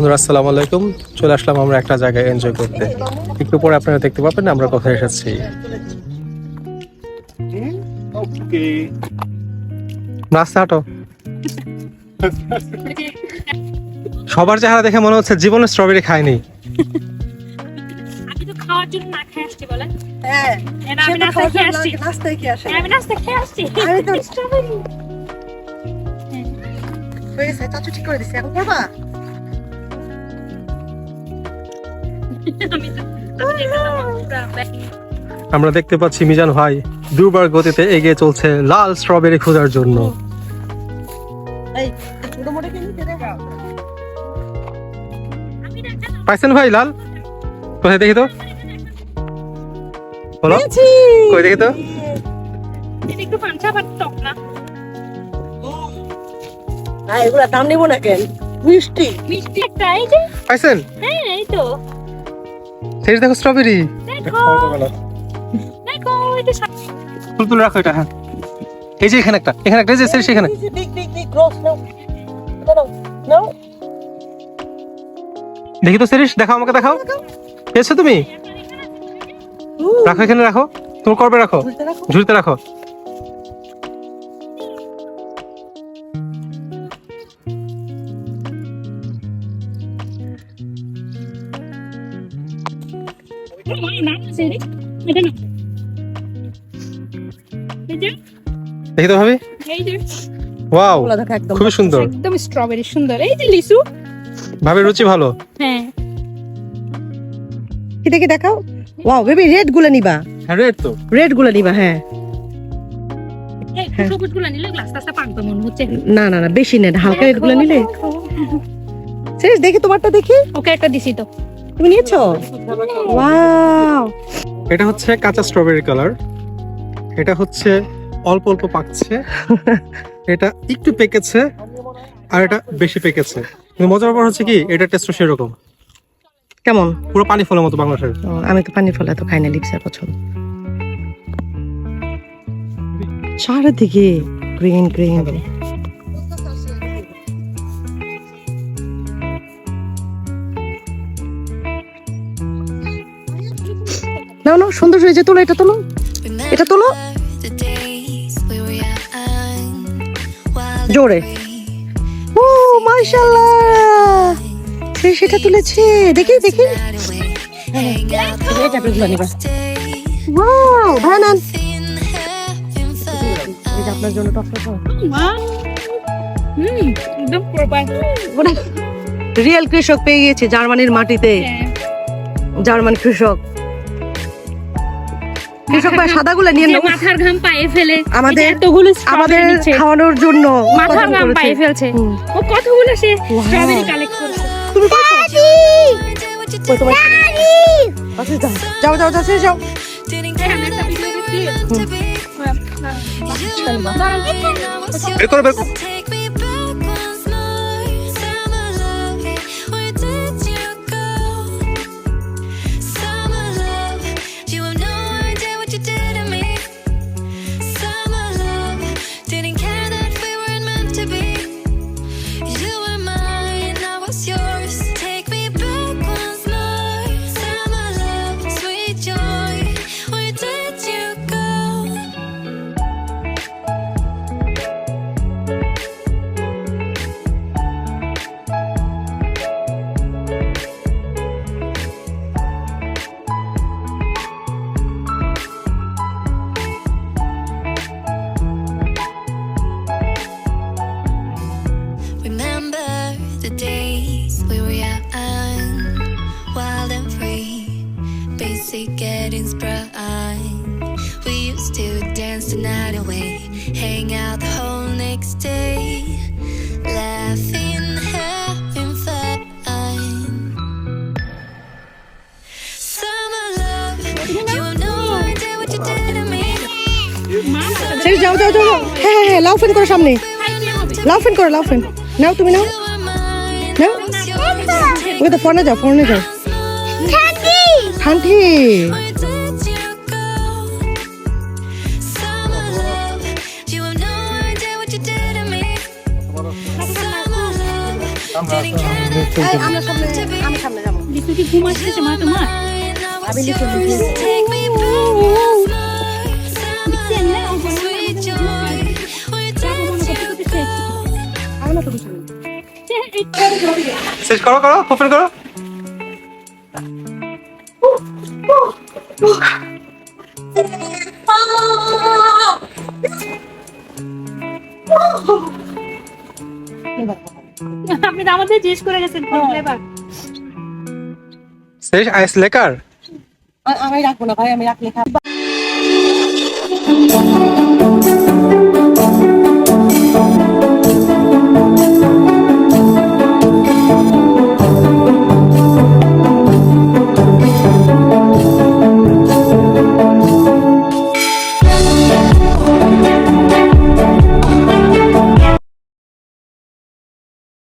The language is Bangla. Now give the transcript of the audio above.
বন্ধুরা আসসালামু আলাইকুম। চলে আসলাম আমরা একটা জায়গায় এনজয় করতে। একটু পরে আপনারা দেখতে পাবেন আমরা কোথায় এসেছি। রাস্তা হাঁটো। সবার চেহারা দেখে মনে হচ্ছে জীবনে স্ট্রবেরি খায়নি আমি তো খাওয়ার জন্য না খেয়ে আসছি আমরা দেখতে পাচ্ছি মিজান ভাই দুবার গতিতে এগিয়ে চলছে লাল স্ট্রবেরি খোঁজার জন্য। পাইছেন ভাই লাল? কোথায় দেখি তো? বলো। কই দেখি তো? এগুলা দাম নিব না কেন? মিষ্টি। মিষ্টি একটা এই যে। পাইছেন? হ্যাঁ এই তো। সেই দেখো স্ট্রবেরি। ফুল তুলে রাখো এটা হ্যাঁ। এই যে এখানে একটা এখানে একটা এই যে সেখানে। বিগ বিগ বিগ গ্রোস নাও। নাও নাও। দেখি তো সিরিশ দেখাও আমাকে দেখাও। পেয়েছ তুমি। রাখো এখানে রাখো। তুমি করবে রাখো। ঝুলতে রাখো। ঝুড়িতে রাখো। দেখি তো ভাবি। এই যে ওয়াও ওগুলা দেখা একদম। খুবই সুন্দর। একদম স্ট্রবেরি সুন্দর। এই যে লিচু ভাবির রুচি ভালো? হ্যাঁ। কি দেখাও? ওয়াও বেবি রেডগুলো নিবা। হ্যাঁ রেড তো। রেডগুলো নিবা হ্যাঁ। এই সবুজগুলো নিলে গ্লাসটা আস্তে পানতো মনে হচ্ছে। না না না বেশি নেন হালকা রেডগুলো নিলে। সিরিয়াস দেখি তোমারটা দেখি। ওকে একটা দিছি তো। তুমি নিয়েছো? ওয়াও এটা হচ্ছে কাঁচা স্ট্রবেরি কালার এটা হচ্ছে অল্প অল্প পাকছে। এটা একটু পেকেছে আর এটা বেশি পেকেছে। কিন্তু মজার ব্যাপার হচ্ছে কি এটা টেস্টও সেরকম। কেমন? পুরো পানি ফলের মতো বাংলাদেশের। আমি তো পানি ফল এত খাই না লিপসার পছন্দ। চারিদিকে গ্রিন গ্রিন নাও নাও সুন্দর হয়েছে তোলো এটা তোলো। এটা তোলো। জোরে। ও মাশাআল্লাহ। সে সেটা তুলেছে। দেখি দেখি। ওয়াও ভানান এটা আপনার জন্য টপটা হুম। একদম রিয়েল কৃষক পেয়ে গিয়েছে জার্মানির মাটিতে। জার্মান কৃষক। কৃষক ভাই সাদাগুলো নিয়ে নাও। মাথার ঘাম পায়ে ফেলে আমাদের- এতগুলো আমাদের খাওয়ানোর জন্য মাথার ঘাম পায়ে ফেলছে। ও কতগুলো সে স্ট্রবেরি কালেক্ট করেছে। তুমি আচ্ছা, যাও। যাও যাও যাও যাও। হ্যাঁ, দেখছি বের করো বের করো। Basic getting sprung. We used to dance the night away, hang out the whole next day, laughing, having fun. Summer love, you have no idea what you did to me. সেই যাও যাও যাও। হ্যাঁ হ্যাঁ হ্যাঁ লাউ ফেন করো সামনে লাউ ফেন করো লাউ ফেন নাও তুমি নাও. I yours. ওকে তো ফোনে যাও ফোনে যাও হবে। আমরা সামনে আমি সামনে যাব লিচু কি ঘুম আসতেছে মা তোমার আমি লিখে আমার। শেষ করো করো ওপেন করো আপনি তো আমাদের জিজ্ঞেস করে গেছেন কোন ফ্লেভার শেষ আইস লেকার আমি রাখব না ভাই আমি রাখলে খাব।